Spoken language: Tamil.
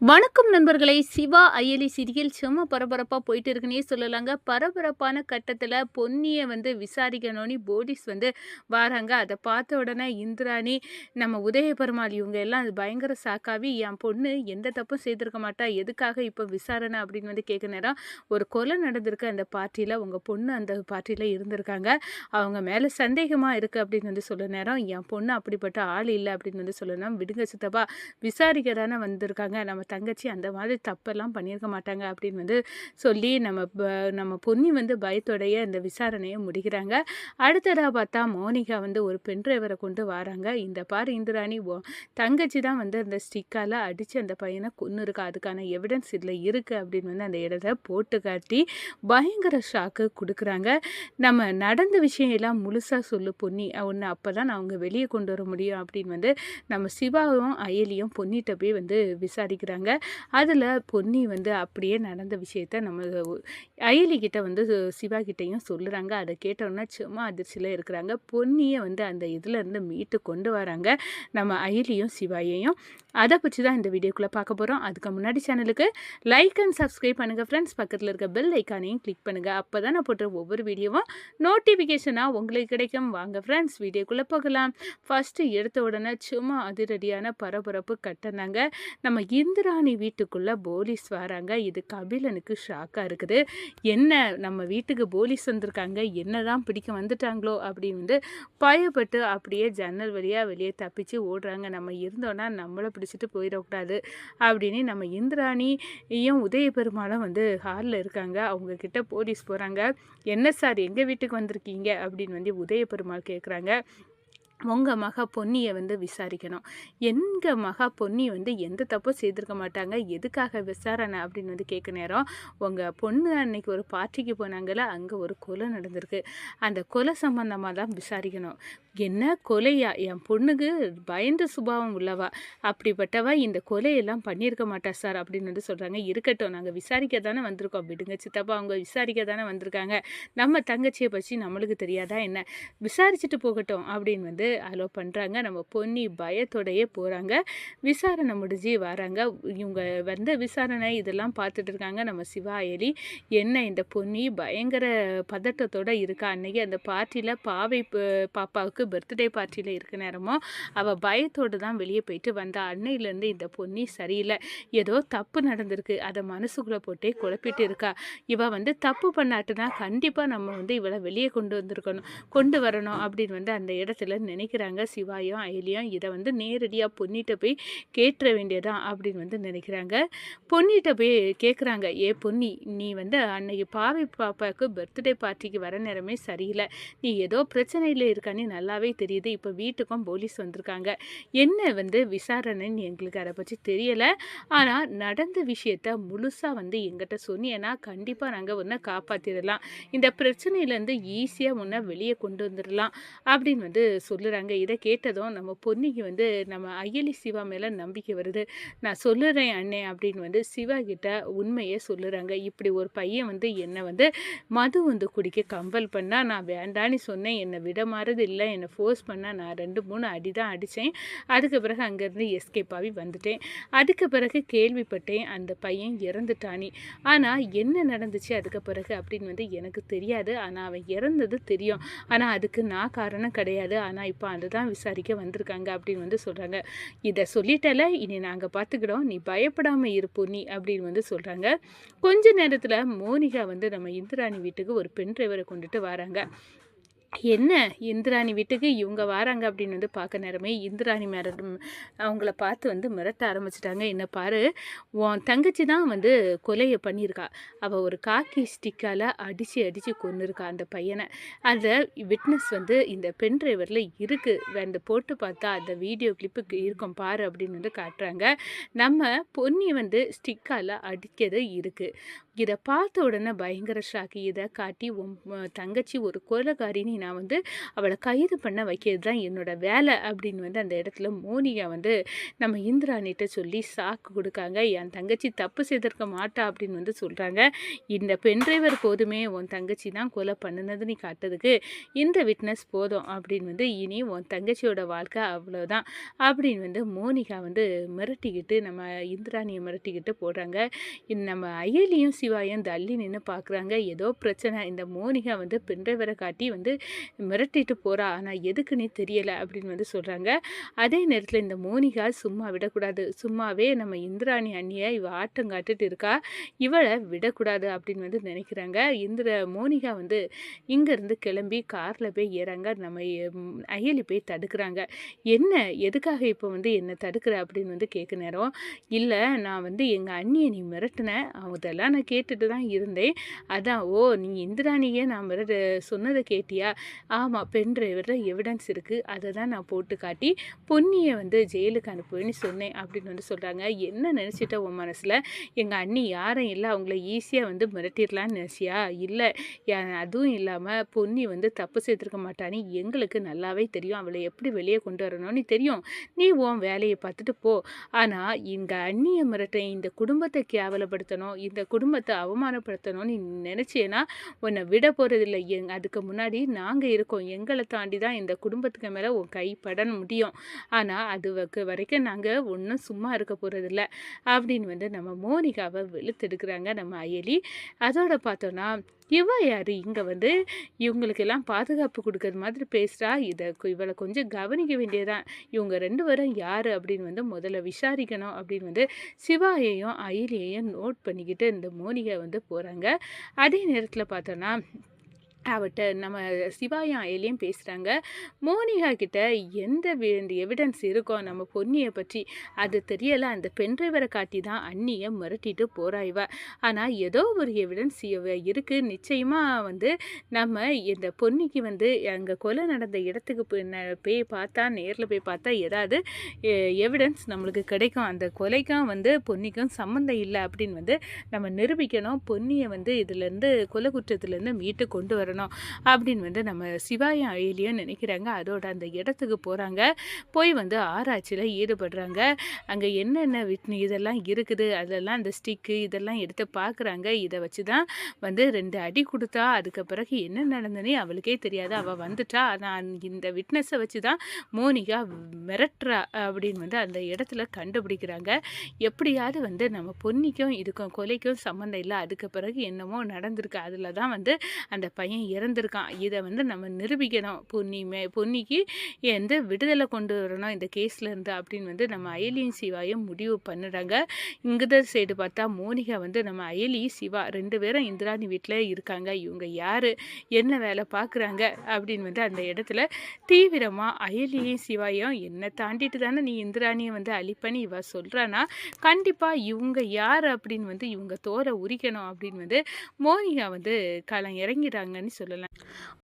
வணக்கம் நண்பர்களே. சிவா அயலி சீரியல் செம்ம பரபரப்பாக போயிட்டு இருக்குன்னே சொல்லலாங்க. பரபரப்பான கட்டத்தில் பொன்னியை வந்து விசாரிக்கணும்னு போலீஸ் வந்து வராங்க. அதை பார்த்த உடனே இந்திராணி நம்ம உதய பெருமாள் இவங்க எல்லாம் அது பயங்கர சாக்காவி. என் பொண்ணு எந்த தப்பும் செய்திருக்க மாட்டா. எதுக்காக இப்போ விசாரணை அப்படின்னு வந்து கேட்க நேரம் ஒரு கொலை நடந்திருக்கு அந்த பார்ட்டியில். உங்கள் பொண்ணு அந்த பார்ட்டியில் இருந்திருக்காங்க. அவங்க மேலே சந்தேகமாக இருக்குது அப்படின்னு வந்து சொல்ல நேரம் என் பொண்ணு அப்படிப்பட்ட ஆள் இல்லை அப்படின்னு வந்து சொல்லணும் விடுங்க சித்தப்பா. விசாரிக்க தானே வந்திருக்காங்க. நம்ம தங்கச்சி அந்த மாதிரி தப்பெல்லாம் பண்ணியிருக்க மாட்டாங்க அப்படின்னு வந்து சொல்லி நம்ம ப- நம்ம பொன்னி வந்து பயத்தோடைய இந்த விசாரணையை முடிக்கிறாங்க. அடுத்ததாக பார்த்தா மோனிகா வந்து ஒரு பென் டிரைவரை கொண்டு வராங்க. இந்த பாரு இந்திராணி தங்கச்சி தான் வந்து அந்த ஸ்டிக்கால் அடித்து அந்த பையனை கொன்று இருக்கா அதுக்கான எவிடன்ஸ் இதில் இருக்குது அப்படின்னு வந்து அந்த இடத்த போட்டு காட்டி பயங்கர ஷாக்கு கொடுக்குறாங்க. நம்ம நடந்த விஷயம் எல்லாம் முழுசாக சொல்லு பொன்னி. ஒன்று அப்போ தான் அவங்க வெளியே கொண்டு வர முடியும் அப்படின்னு வந்து நம்ம சிவாவும் அயலியும் பொன்னிட்ட போய் வந்து விசாரிக்கிறாங்க. அதில் பொன்னி வந்து அப்படியே நடந்த விஷயத்த நம்ம அயலி கிட்ட வந்து சிவா கிட்டேயும் சொல்லுறாங்க. அதை கேட்டோன்னா சும்மா அதிர்ச்சியில் இருக்கிறாங்க. பொன்னியை வந்து அந்த இதுல இருந்து மீட்டு கொண்டு வராங்க. நம்ம அயலியும் சிவாயையும். அதை பற்றி தான் இந்த வீடியோக்குள்ளே பார்க்க போகிறோம் அதுக்கு முன்னாடி சேனலுக்கு லைக் அண்ட் சப்ஸ்கிரைப் பண்ணுங்கள் ஃப்ரெண்ட்ஸ் பக்கத்தில் இருக்க பெல் ஐக்கானையும் கிளிக் பண்ணுங்கள் அப்போ தான் நான் போட்ட ஒவ்வொரு வீடியோவும் நோட்டிஃபிகேஷனாக உங்களுக்கு கிடைக்கும். வாங்க ஃப்ரெண்ட்ஸ் வீடியோக்குள்ளே போகலாம். ஃபஸ்ட்டு எடுத்த உடனே சும்மா அதிரடியான பரபரப்பு கட்டினாங்க நம்ம இந்திராணி வீட்டுக்குள்ளே போலீஸ் வராங்க. இது கபிலனுக்கு ஷாக்காக இருக்குது. என்ன நம்ம வீட்டுக்கு போலீஸ் வந்திருக்காங்க? என்ன தான் பிடிக்க வந்துட்டாங்களோ அப்படின்னு வந்து பயப்பட்டு அப்படியே ஜன்னல் வழியாக வெளியே தப்பிச்சு ஓடுறாங்க. நம்ம இருந்தோன்னா நம்மளை பிடிச்சிட்டு போயிடக்கூடாது அப்படின்னு நம்ம இந்திராணியும் உதய பெருமாளும் வந்து ஹாலில் இருக்காங்க. அவங்க கிட்ட போலீஸ் போகிறாங்க என்ன சார் எங்கள் வீட்டுக்கு வந்திருக்கீங்க? அப்படின்னு வந்து உதய பெருமாள் கேட்குறாங்க உங்கள் மகா பொன்னியை வந்து விசாரிக்கணும். எங்கள் மகா பொன்னி வந்து எந்த தப்பும் செய்திருக்க மாட்டாங்க. எதுக்காக விசாரணை அப்படின்னு வந்து கேட்க நேரம். உங்கள் பொண்ணு அன்னைக்கு ஒரு பார்ட்டிக்கு போனாங்கல்ல அங்கே ஒரு கொலை நடந்திருக்கு. அந்த கொலை சம்பந்தமாக தான் விசாரிக்கணும். என்ன கொலையா? என் பொண்ணுக்கு பயந்த சுபாவம் உள்ளவா? அப்படிப்பட்டவா இந்த கொலையெல்லாம் பண்ணியிருக்க மாட்டா சார் அப்படின்னு வந்து சொல்கிறாங்க இருக்கட்டும் நாங்கள் விசாரிக்க தானே வந்திருக்கோம். விடுங்க சித்தப்பா அவங்க விசாரிக்க தானே வந்திருக்காங்க. நம்ம தங்கச்சியை பற்றி நம்மளுக்கு தெரியாதா என்ன? விசாரிச்சுட்டு போகட்டும் அப்படின்னு வந்து அலோ பண்ணுறாங்க நம்ம பொன்னி பயத்தோடையே போகிறாங்க விசாரணை முடிஞ்சு வராங்க. இவங்க வந்த விசாரணை இதெல்லாம் பார்த்துட்டு இருக்காங்க. நம்ம சிவாயலி என்ன இந்த பொன்னி பயங்கர பதட்டத்தோட இருக்கா? அன்னைக்கு அந்த பார்ட்டியில் பாவை பாப்பாவுக்கு பர்த்டே பார்ட்டியில் இருக்க நேரமோ அவள் பயத்தோடு தான் வெளியே போயிட்டு வந்தா. அன்னையிலேருந்து இந்த பொன்னி சரியில்லை. ஏதோ தப்பு நடந்திருக்கு. அதை மனசுக்குள்ளே போட்டே குழப்பிட்டு இருக்கா. இவள் வந்து தப்பு பண்ணாட்டுனா கண்டிப்பாக நம்ம வந்து இவளை வெளியே கொண்டு வந்திருக்கணும். கொண்டு வரணும் அப்படின்னு வந்து அந்த இடத்துல நினைக்கிறாங்க சிவாயும் அயலியும். இதை வந்து நேரடியாக பொன்னிட்ட போய் கேட்டுற வேண்டியதான் அப்படின்னு வந்து நினைக்கிறாங்க. பொன்னிட்ட போய் கேட்குறாங்க ஏ பொன்னி நீ வந்து அன்னைக்கு பாவை பாப்பாவுக்கு பர்த்டே பார்ட்டிக்கு வர நேரமே சரியில்லை. நீ ஏதோ பிரச்சனையில் இருக்கான்னு நல்லாவே தெரியுது. இப்போ வீட்டுக்கும் போலீஸ் வந்திருக்காங்க. என்ன வந்து விசாரணைன்னு எங்களுக்கு அதை பற்றி தெரியலை. ஆனால் நடந்த விஷயத்த முழுசாக வந்து எங்கிட்ட சொன்னீங்கன்னா கண்டிப்பாக நாங்கள் ஒன்றை காப்பாற்றிடலாம் இந்த பிரச்சனையிலேருந்து ஈஸியாக ஒன்றை வெளியே கொண்டு வந்துடலாம். அப்படின்னு வந்து சொல்லுறாங்க. இதை கேட்டதும் நம்ம பொன்னிக்கு வந்து நம்ம அயலி சிவா மேலே நம்பிக்கை வருது. நான் சொல்லுறேன் அண்ணே அப்படின்னு வந்து சிவா கிட்ட உண்மையை சொல்லுறாங்க. இப்படி ஒரு பையன் வந்து என்னை வந்து மது வந்து குடிக்க கம்பல் பண்ணால் நான் வேண்டான்னு சொன்னேன். என்னை விடமாறது இல்லை. என்னை ஃபோர்ஸ் பண்ணால் நான் ரெண்டு மூணு அடி தான் அடித்தேன் அதுக்கு பிறகு அங்கேருந்து எஸ்கேப் ஆகி வந்துட்டேன். அதுக்கு பிறகு கேள்விப்பட்டேன் அந்த பையன் இறந்துட்டானி. ஆனால் என்ன நடந்துச்சு அதுக்கு பிறகு அப்படின்னு வந்து எனக்கு தெரியாது. ஆனால் அவன் இறந்தது தெரியும். ஆனால் அதுக்கு நான் காரணம் கிடையாது. ஆனால் இப்போ அதுதான் விசாரிக்க வந்திருக்காங்க அப்படின்னு வந்து சொல்கிறாங்க இதை சொல்லிட்டல இனி நாங்கள் பார்த்துக்கிடோம் நீ பயப்படாமல் இருப்போ நீ அப்படின்னு வந்து சொல்கிறாங்க கொஞ்ச நேரத்தில் மோனிகா வந்து நம்ம இந்திராணி வீட்டுக்கு ஒரு பெண் டிரைவரை கொண்டுட்டு வராங்க. என்ன இந்திராணி வீட்டுக்கு இவங்க வராங்க அப்படின்னு வந்து பார்க்க நேரமே இந்திராணி மேடம் அவங்கள பார்த்து வந்து மிரட்ட ஆரம்பிச்சிட்டாங்க. என்ன பாரு உன் தங்கச்சி தான் வந்து கொலையை பண்ணியிருக்கா. அவள் ஒரு காக்கி ஸ்டிக்கால் அடித்து அடித்து கொண்டுருக்கா அந்த பையனை. அதை விட்னஸ் வந்து இந்த பென் டிரைவரில் இருக்குது அந்த போட்டு பார்த்தா அந்த வீடியோ கிளிப்புக்கு இருக்கும். பாரு அப்படின்னு வந்து காட்டுறாங்க. நம்ம பொன்னி வந்து ஸ்டிக்கால் அடிக்கிறது இருக்குது இதை பார்த்த உடனே பயங்கர ஷாக்கு. இதை காட்டி உன் தங்கச்சி ஒரு கொலகாரின்னு நான் வந்து அவளை கைது பண்ண வைக்கிறது தான் என்னோட வேலை அப்படின்னு வந்து அந்த இடத்துல மோனிகா வந்து நம்ம இந்திராணிட்ட சொல்லி சாக்கு கொடுக்காங்க என் தங்கச்சி தப்பு செய்திருக்க மாட்டா அப்படின்னு வந்து சொல்கிறாங்க இந்த பென் டிரைவர் போதுமே உன் தங்கச்சி தான் கொலை பண்ணுனது நீ காட்டுறதுக்கு. இந்த விட்னஸ் போதும் அப்படின்னு வந்து இனி உன் தங்கச்சியோட வாழ்க்கை அவ்வளோதான் அப்படின்னு வந்து மோனிகா வந்து மிரட்டிக்கிட்டு நம்ம இந்திராணியை மிரட்டிக்கிட்டு போடுறாங்க. நம்ம அயலியும் சிவாயும் தள்ளி நின்று பார்க்குறாங்க. ஏதோ பிரச்சனை. இந்த மோனிகா வந்து பின்றவரை காட்டி வந்து மிரட்டிட்டு போகிறா ஆனால் எதுக்கு எதுக்குன்னே தெரியலை அப்படின்னு வந்து சொல்கிறாங்க அதே நேரத்தில் இந்த மோனிகா சும்மா விடக்கூடாது. சும்மாவே நம்ம இந்திராணி அண்ணியை இவ ஆட்டம் காட்டுட்டு இருக்கா. இவளை விடக்கூடாது அப்படின்னு வந்து நினைக்கிறாங்க. இந்திர மோனிகா வந்து இங்கேருந்து கிளம்பி காரில் போய் ஏறாங்க. நம்ம அயலி போய் தடுக்கிறாங்க என்ன எதுக்காக இப்போ வந்து என்னை தடுக்கிற அப்படின்னு வந்து கேட்க நேரம், இல்லை நான் வந்து எங்கள் அண்ணியை நீ மிரட்டினேன் அதெல்லாம் நான் கேட்டுட்டு தான் இருந்தேன். அதான் ஓ! நீ இந்திராணியே நான் மிரட்ட சொன்னதை கேட்டியா? ஆமாம் பெண் டிரைவரில் எவிடன்ஸ் இருக்குது அதை தான் நான் போட்டு காட்டி பொன்னியை வந்து ஜெயிலுக்கு அனுப்புவேன்னு சொன்னேன் அப்படின்னு வந்து சொல்கிறாங்க என்ன நினச்சிட்ட உன் மனசில் எங்கள் அண்ணி யாரும் இல்லை அவங்கள ஈஸியாக வந்து மிரட்டிடலான்னு நினச்சியா இல்லை அதுவும் இல்லாமல் பொன்னி வந்து தப்பு செய்திருக்க மாட்டான்னு எங்களுக்கு நல்லாவே தெரியும். அவளை எப்படி வெளியே கொண்டு வரணும்னு தெரியும். நீ உன் வேலையை பார்த்துட்டு போ. ஆனால் எங்கள் அண்ணியை மிரட்ட இந்த குடும்பத்தை கேவலப்படுத்தணும், இந்த குடும்பத்தை அவமானப்படுத்தணும்னு நீ உன்னை விட போகிறதில்ல எங் அதுக்கு முன்னாடி நாங்கள் இருக்கோம். எங்களை தாண்டி தான் இந்த குடும்பத்துக்கு மேலே உன் கை பட முடியும். ஆனால் அதுவக்கு வரைக்கும் நாங்கள் ஒன்றும் சும்மா இருக்க போகிறதில்ல அப்படின்னு வந்து நம்ம மோனிகாவை வெளுத்தெடுக்கிறாங்க நம்ம அயலி. அதோட பார்த்தோன்னா இவ யார்? இங்கே வந்து இவங்களுக்கெல்லாம் பாதுகாப்பு கொடுக்கறது மாதிரி பேசுகிறா இதை இவளை கொஞ்சம் கவனிக்க வேண்டியது தான். இவங்க ரெண்டு பேரும் யார் அப்படின்னு வந்து முதல்ல விசாரிக்கணும் அப்படின்னு வந்து சிவாயையும், அயிலியையும் நோட் பண்ணிக்கிட்டு இந்த மோனிகா வந்து போகிறாங்க அதே நேரத்தில் பார்த்தோன்னா அவட்ட நம்ம சிவாயா ஏலியும் பேசுகிறாங்க மோனிகா கிட்ட எந்த வி எவிடன்ஸ் இருக்கோ நம்ம பொன்னியை பற்றி, அது தெரியலை அந்த பென் டிரைவரை காட்டி தான் அண்ணியை மிரட்டிட்டு போறா இவ. ஏதோ ஒரு எவிடன்ஸ் இவ நிச்சயமாக வந்து நம்ம இந்த பொன்னிக்கு வந்து அங்கே கொலை நடந்த இடத்துக்கு போய் போய் பார்த்தா, நேரில் போய் பார்த்தா ஏதாவது எவிடன்ஸ் நம்மளுக்கு கிடைக்கும். அந்த கொலைக்கும் வந்து பொன்னிக்கும் சம்மந்தம் இல்லை அப்படின்னு வந்து நம்ம நிரூபிக்கணும். பொன்னியை வந்து இதுலேருந்து கொலை குற்றத்துலேருந்து மீட்டு கொண்டு வரணும் அப்படின்னு வந்து நம்ம சிவாயும், அயலியும் நினைக்கிறாங்க. அதோட அந்த இடத்துக்கு போகிறாங்க போய் வந்து ஆராய்ச்சியில் ஈடுபடுறாங்க. அங்கே என்னென்ன விட்னி இதெல்லாம் இருக்குது. அதெல்லாம் அந்த ஸ்டிக்கு இதெல்லாம் எடுத்து பார்க்குறாங்க. இதை வச்சு தான் வந்து ரெண்டு அடி கொடுத்தா அதுக்கு பிறகு என்ன நடந்ததுன்னே அவளுக்கே தெரியாது. அவள் வந்துட்டா. ஆனால் இந்த விட்னஸை வச்சு தான் மோனிகா மிரட்டுறா அப்படின்னு வந்து அந்த இடத்துல கண்டுபிடிக்கிறாங்க. எப்படியாவது வந்து நம்ம பொன்னிக்கும், இதுக்கும் கொலைக்கும் சம்மந்தம் இல்லை அதுக்கு பிறகு என்னமோ நடந்திருக்கு. அதில் தான் வந்து அந்த பையன் இறந்திருக்கான். இதை வந்து நம்ம நிரூபிக்கணும். பொன்னி மே பொன்னிக்கு எந்த விடுதலை கொண்டு வரணும் இந்த கேஸ்லேருந்து அப்படின்னு வந்து நம்ம அயலியும், சிவாயும் முடிவு பண்ணுறாங்க. இங்குத சைடு பார்த்தா மோனிகா வந்து நம்ம அயலி, சிவா ரெண்டு பேரும் இந்திராணி வீட்டில் இருக்காங்க. இவங்க யார் என்ன வேலை பார்க்குறாங்க? அப்படின்னு வந்து அந்த இடத்துல தீவிரமாக அயலியும், சிவாயும் என்னை தாண்டிட்டு தானே நீ இந்திராணியை வந்து அழிப்பன்னு இவ சொல்கிறானா கண்டிப்பாக இவங்க யார் அப்படின்னு வந்து இவங்க தோரை உரிக்கணும் அப்படின்னு வந்து மோனிகா வந்து களம் இறங்கிறாங்கன்னு misolelana